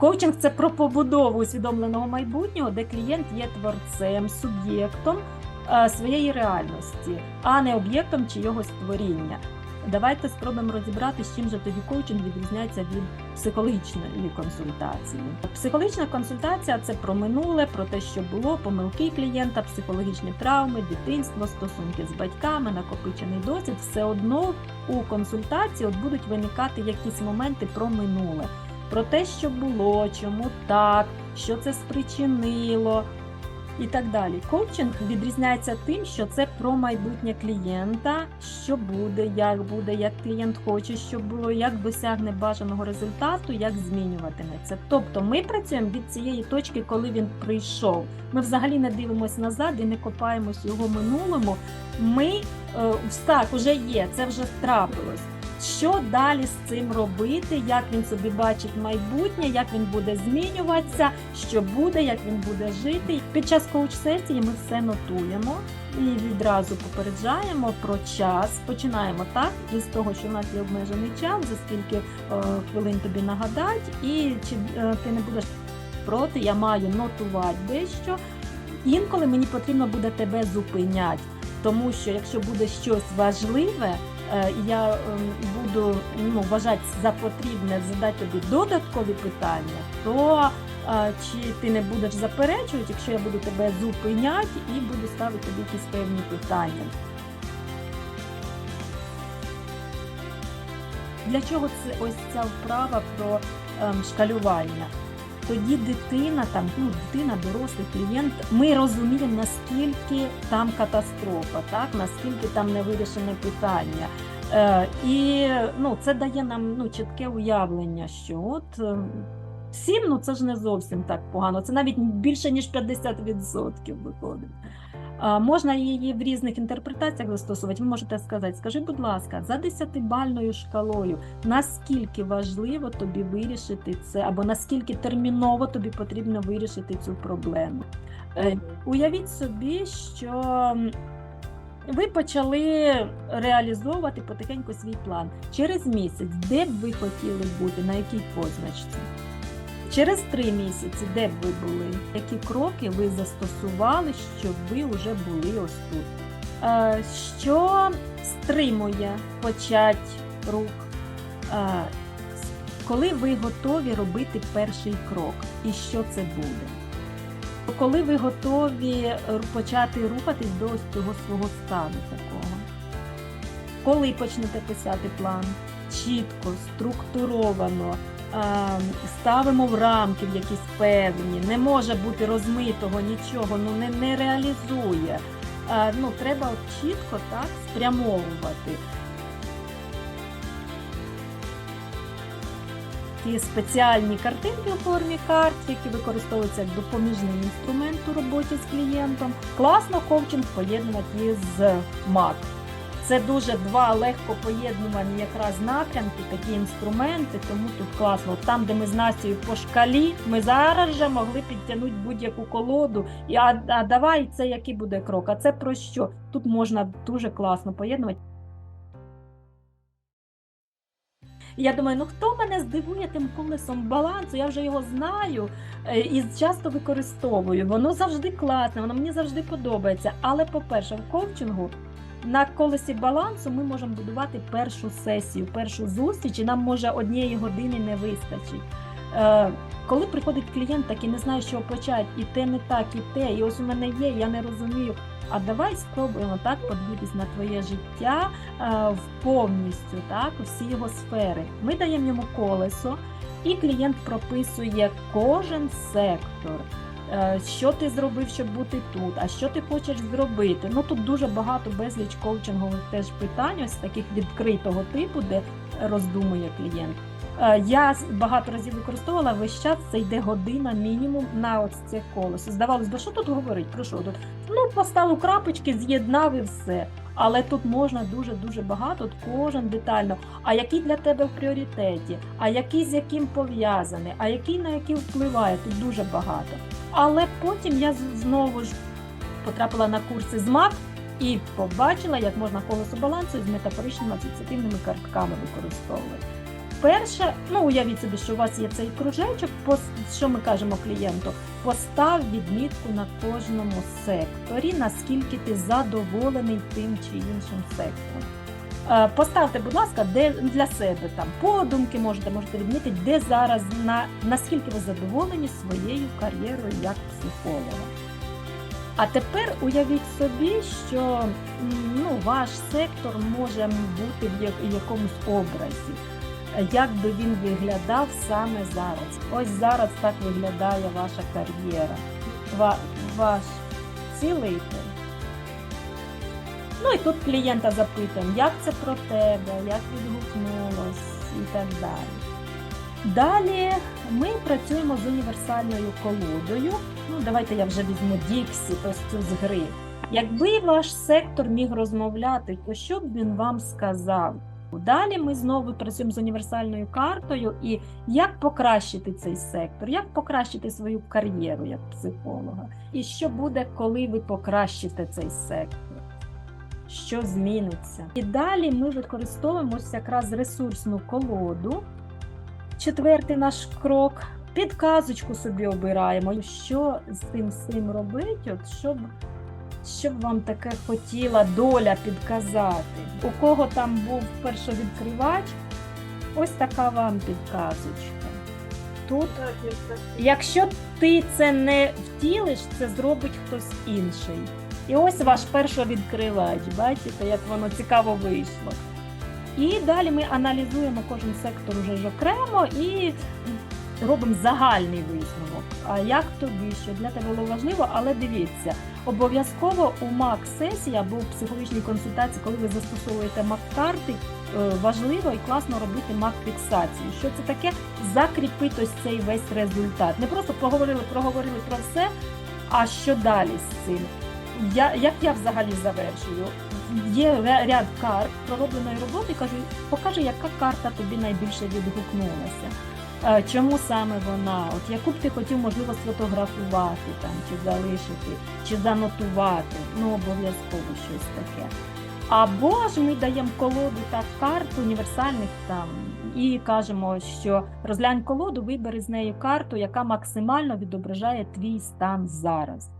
Коучинг це про побудову усвідомленого майбутнього, де клієнт є творцем, суб'єктом е, своєї реальності, а не об'єктом чийогось творіння. Давайте спробуємо розібрати, з чим же тоді коучинг відрізняється від психологічної консультації. Психологічна консультація це про минуле, про те, що було, помилки клієнта, психологічні травми, дитинство, стосунки з батьками, накопичений досвід. Все одно у консультації от будуть виникати якісь моменти про минуле, про те, що було, чому так, що це спричинило. І так далі. Коучинг відрізняється тим, що це про майбутнє клієнта, що буде, як буде, як клієнт хоче, щоб було, як досягне бажаного результату, як змінюватиметься. Тобто ми працюємо від цієї точки, коли він прийшов. Ми взагалі не дивимося назад і не копаємось його минулому. Ми е, так, вже є, це вже трапилось. Що далі з цим робити, як він собі бачить майбутнє, як він буде змінюватися, що буде, як він буде жити. Під час коуч-сесії ми все нотуємо і відразу попереджаємо про час. Починаємо так із того, що в нас є обмежений час, за скільки е, хвилин тобі нагадать, і чи е, ти не будеш проти, я маю нотувати дещо. Інколи мені потрібно буде тебе зупиняти, тому що якщо буде щось важливе. Е, я ем, буду ну, вважати за потрібне задати тобі додаткові питання, то е, чи ти не будеш заперечувати, якщо я буду тебе зупиняти і буду ставити тобі якісь певні питання. Для чого це ось ця вправа про ем, шкалювання? Тоді дитина, там ну дитина, дорослий клієнт, ми розуміємо, наскільки там катастрофа, так наскільки там не вирішене питання. Е, І ну, це дає нам ну, чітке уявлення, що от е, всім ну це ж не зовсім так погано, це навіть більше ніж 50% виходить. Можна її в різних інтерпретаціях застосувати. Ви можете сказати, скажи, будь ласка, за 10-бальною шкалою, наскільки важливо тобі вирішити це, або наскільки терміново тобі потрібно вирішити цю проблему. Е, Уявіть собі, що ви почали реалізовувати потихеньку свій план. Через місяць, де б ви хотіли бути, на якій позначці? Через три місяці, де б ви були, які кроки ви застосували, щоб ви вже були ось тут? Е, Що стримує почать рух? Е, Коли ви готові робити перший крок, і що це буде? Коли ви готові почати рухатись до ось цього свого стану такого? Коли почнете писати план? Чітко, структуровано, ставимо в рамки в якісь певні, не може бути розмитого нічого, ну не, не реалізує. Е, Ну, треба чітко так спрямовувати. Ті спеціальні картинки у формі карт, які використовуються як допоміжний інструмент у роботі з клієнтом. Класно коучинг поєднувати з Mac. Це дуже два легко поєднувані якраз напрямки, такі інструменти, тому тут класно. Там, де ми з Настею по шкалі, ми зараз же могли підтягнути будь-яку колоду. І а, а давай це який буде крок. А це про що? Тут можна дуже класно поєднувати. Я думаю, ну хто мене здивує тим колесом балансу? Я вже його знаю е, і часто використовую. Воно завжди класне, воно мені завжди подобається. Але, по-перше, в коучингу на колесі балансу ми можемо будувати першу сесію, першу зустріч, і нам може однієї години не вистачить. Е, коли приходить клієнт, так і не знає, що почати, і те не так, і те, і ось у мене є, я не розумію. А давай спробуємо так подивитись на твоє життя е, в повністю, так, всі його сфери. Ми даємо йому колесо, і клієнт прописує кожен сектор. Е, Що ти зробив, щоб бути тут? А що ти хочеш зробити? Ну тут дуже багато безліч коучингових теж питань, ось таких відкритого типу, де роздумує клієнт. Е, Я багато разів використовувала весь час, це йде година мінімум на ось це колесо. Здавалось би, що тут говорить? Про що тут? Ну, поставив крапочки, з'єднав і все. Але тут можна дуже дуже багато, от кожен детально. А який для тебе в пріоритеті, а який з яким пов'язаний, а який на який впливає, тут дуже багато. Але потім я знову ж потрапила на курси з МАК і побачила, як можна колесо балансу з метафоричними асоціативними картками використовувати. Перше, ну уявіть собі, що у вас є цей кружечок, що ми кажемо клієнту? Постав відмітку на кожному секторі, наскільки ти задоволений тим чи іншим сектором. Е, Поставте, будь ласка, де для себе там подумки можете, можете відмітити, де зараз на наскільки ви задоволені своєю кар'єрою як психолога. А тепер уявіть собі, що ну, ваш сектор може бути в якомусь образі. Як би він виглядав саме зараз? Ось зараз так виглядає ваша кар'єра, ва- ваш цілитель. Ну і тут клієнта запитуємо, як це про тебе, як відгукнулось і так далі. Далі ми працюємо з універсальною колодою. Ну, давайте я вже візьму Діксі, ось цю з гри. Якби ваш сектор міг розмовляти, то що б він вам сказав? Далі ми знову працюємо з універсальною картою і як покращити цей сектор, як покращити свою кар'єру як психолога. І що буде, коли ви покращите цей сектор? Що зміниться? І далі ми використовуємо якраз ресурсну колоду. Четвертий наш крок. Підказочку собі обираємо, що з цим всім робити, от щоб, щоб вам таке хотіла доля підказати. У кого там був першовідкривач, ось така вам підказочка. Тут, якщо ти це не втілиш, це зробить хтось інший. І ось ваш першовідкривач, бачите, як воно цікаво вийшло. І далі ми аналізуємо кожен сектор уже ж окремо і робимо загальний висновок. А як тобі, що для тебе було важливо, але дивіться, обов'язково у МАК-сесії або у психологічній консультації, коли ви застосовуєте МАК-карти, е, важливо і класно робити МАК-фіксацію. Що це таке? Закріпити ось цей весь результат. Не просто поговорили, проговорили про все, а що далі з цим? Я, як я взагалі завершую? Є ряд карт проробленої роботи, кажу, покажи, яка карта тобі найбільше відгукнулася. Е, Чому саме вона? От яку б ти хотів, можливо, сфотографувати там, чи залишити, чи занотувати, ну обов'язково щось таке. Або ж ми даємо колоду так карт універсальних там і кажемо, що розглянь колоду, вибери з неї карту, яка максимально відображає твій стан зараз.